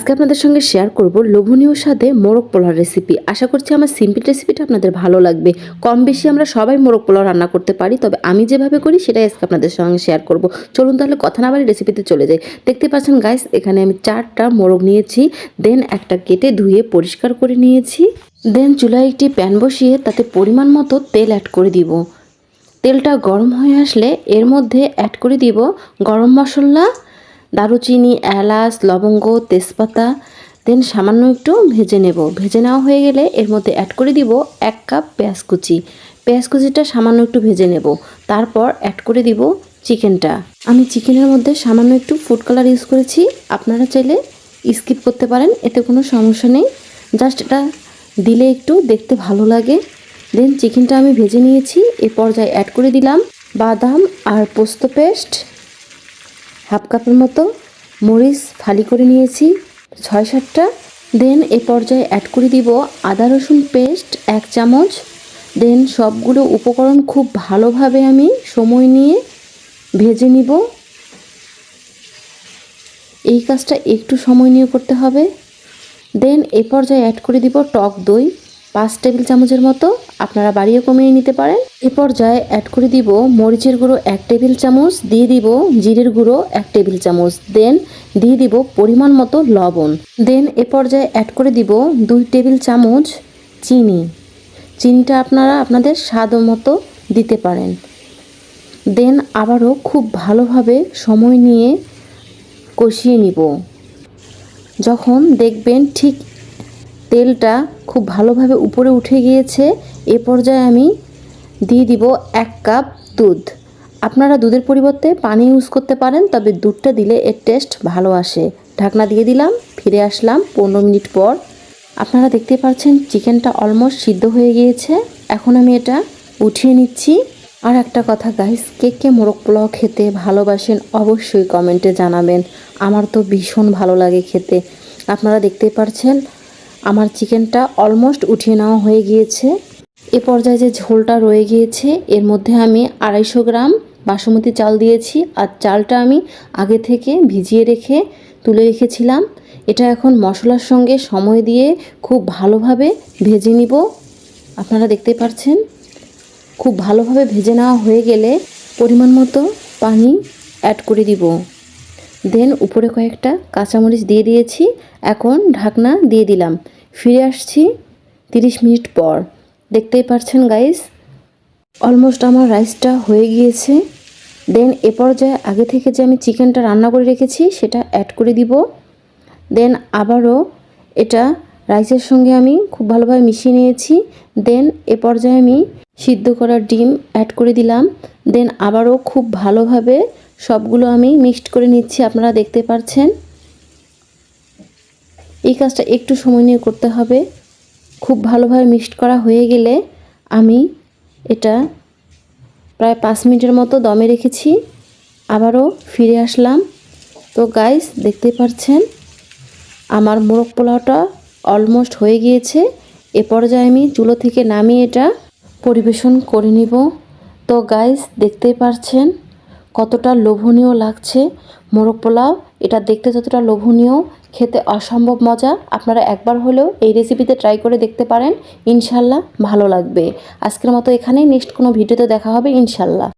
আজকে আপনাদের সঙ্গে শেয়ার করব লোভনীয় স্বাদে মোরগ পোলাও রেসিপি আশা করছি আমার সিম্পল রেসিপিটা আপনাদের ভালো লাগবে। কম বেশি আমরা সবাই মোরগ পোলাও রান্না করতে পারি, তবে আমি যেভাবে করি সেটাই আজকে আপনাদের সঙ্গে শেয়ার করব। চলুন তাহলে কথা না বাড়ি রেসিপিতে চলে যাই। দেখতে পাচ্ছেন গাইস এখানে আমি চারটা মোরগ নিয়েছি দেন একটা কেটে ধুয়ে পরিষ্কার করে নিয়েছি। দেন চুলায় একটি প্যান বসিয়ে তাতে পরিমাণ মতো তেল অ্যাড করে দিব। তেলটা গরম হয়ে আসলে এর মধ্যে অ্যাড করে দিব গরম মশলা দারুচিনি, এলাচ, লবঙ্গ, তেজপাতা, দেন সামান্য একটু ভেজে নেব। ভেজে নেওয়া হয়ে গেলে এর মধ্যে অ্যাড করে দিব এক কাপ পেঁয়াজ কুচি। পেঁয়াজ কুচিটা সামান্য একটু ভেজে নেব। তারপর অ্যাড করে দিব চিকেনটা। আমি চিকেনের মধ্যে সামান্য একটু ফুড কালার ইউজ করেছি। আপনারা চাইলে স্কিপ করতে পারেন, এতে কোনো সমস্যা নেই। জাস্ট এটা দিলে একটু দেখতে ভালো লাগে। দেন চিকেনটা আমি ভেজে নিয়েছি। এ পর্যায়ে অ্যাড করে দিলাম বাদাম আর পোস্ত পেস্ট। হাফ কাপের মতো মরিচ ফালি করে নিয়েছি, ছয় সাতটা। দেন এ পর্যায়ে অ্যাড করে দিব আদা রসুন পেস্ট এক চামচ। দেন সবগুলো উপকরণ খুব ভালোভাবে আমি সময় নিয়ে ভেজে নিব। এই কাজটা একটু সময় নিয়ে করতে হবে। দেন এ পর্যায়ে অ্যাড করে দিব টক দই। পাঁচ টেবিল চামচের মতো আপনারা বাড়িয়ে কমিয়ে নিতে পারেন। এ পর্যায়ে অ্যাড করে দিব মরিচের গুঁড়ো এক টেবিল চামচ, দিয়ে দিব জিরের গুঁড়ো এক টেবিল চামচ দেন দিয়ে দিব পরিমাণ মতো লবণ। দেন এ পর্যায়ে অ্যাড করে দিব দুই টেবিল চামচ চিনি। চিনিটা আপনারা আপনাদের স্বাদ মতো দিতে পারেন। দেন আবারও খুব ভালোভাবে সময় নিয়ে কষিয়ে নিব। যখন দেখবেন ঠিক তেলটা খুব ভালোভাবে উপরে উঠে গিয়েছে, এ পর্যায়ে আমি দিয়ে দিব এক কাপ দুধ। আপনারা দুধের পরিবর্তে পানি ইউজ করতে পারেন, তবে দুধটা দিলে এর টেস্ট ভালো আসে। ঢাকনা দিয়ে দিলাম, ফিরে আসলাম পনেরো মিনিট পর। আপনারা দেখতে পাচ্ছেন চিকেনটা অলমোস্ট সিদ্ধ হয়ে গিয়েছে। এখন আমি এটা উঠিয়ে নিচ্ছি। আর একটা কথা গাইস কে কে মোরগ পোলাও খেতে ভালোবাসেন অবশ্যই কমেন্টে জানাবেন। আমার তো ভীষণ ভালো লাগে খেতে। আপনারা দেখতে পাচ্ছেন আমার চিকেনটা অলমোস্ট উঠিয়ে নেওয়া হয়ে গিয়েছে। এ পর্যায়ে যে ঝোলটা রয়ে গিয়েছে, এর মধ্যে আমি আড়াইশো গ্রাম বাসমতি চাল দিয়েছি আর চালটা আমি আগে থেকে ভিজিয়ে রেখে তুলে রেখেছিলাম। এটা এখন মশলার সঙ্গে সময় দিয়ে খুব ভালোভাবে ভেজে নিব। আপনারা দেখতে পাচ্ছেন, খুব ভালোভাবে ভেজে নেওয়া হয়ে গেলে পরিমাণ মতো পানি অ্যাড করে দিব। দেন উপরে কয়েকটা কাঁচামরিচ দিয়ে দিয়েছি। এখন ঢাকনা দিয়ে দিলাম। ফিরে আসছি তিরিশ মিনিট পর। দেখতেই পারছেন গাইস অলমোস্ট আমার রাইসটা হয়ে গিয়েছে। দেন এ পর্যায়ে আগে থেকে যে আমি চিকেনটা রান্না করে রেখেছি, সেটা অ্যাড করে দিব। দেন আবারও এটা রাইসের সঙ্গে আমি খুব ভালোভাবে মিশিয়ে নিয়েছি। দেন এ পর্যায়ে আমি সিদ্ধ করা ডিম অ্যাড করে দিলাম। দেন আবারও খুব ভালোভাবে সবগুলো আমি মিক্সড করে নিচ্ছি, আপনারা দেখতে পাচ্ছেন। এই কাজটা একটু সময় নিয়ে করতে হবে। খুব ভালোভাবে মিক্সড করা হয়ে গেলে আমি এটা প্রায় পাঁচ মিনিটের মতো দমে রেখেছি। আবারও ফিরে আসলাম। তো গাইস দেখতে পাচ্ছেন, আমার মোরগ পোলাওটা অলমোস্ট হয়ে গিয়েছে। এ পর্যায়ে আমি চুলো থেকে নামিয়ে এটা পরিবেশন করে নিব। তো গাইস দেখতেই পারছেন কতটা লোভনীয় লাগছে মোরগ পোলাও। এটা দেখতে যতটা লোভনীয়, খেতে অসম্ভব মজা। আপনারা একবার হলেও এই রেসিপিতে ট্রাই করে দেখতে পারেন। ইনশাল্লাহ ভালো লাগবে। আজকের মতো এখানেই নেক্সট কোনো ভিডিওতে দেখা হবে ইনশাল্লাহ।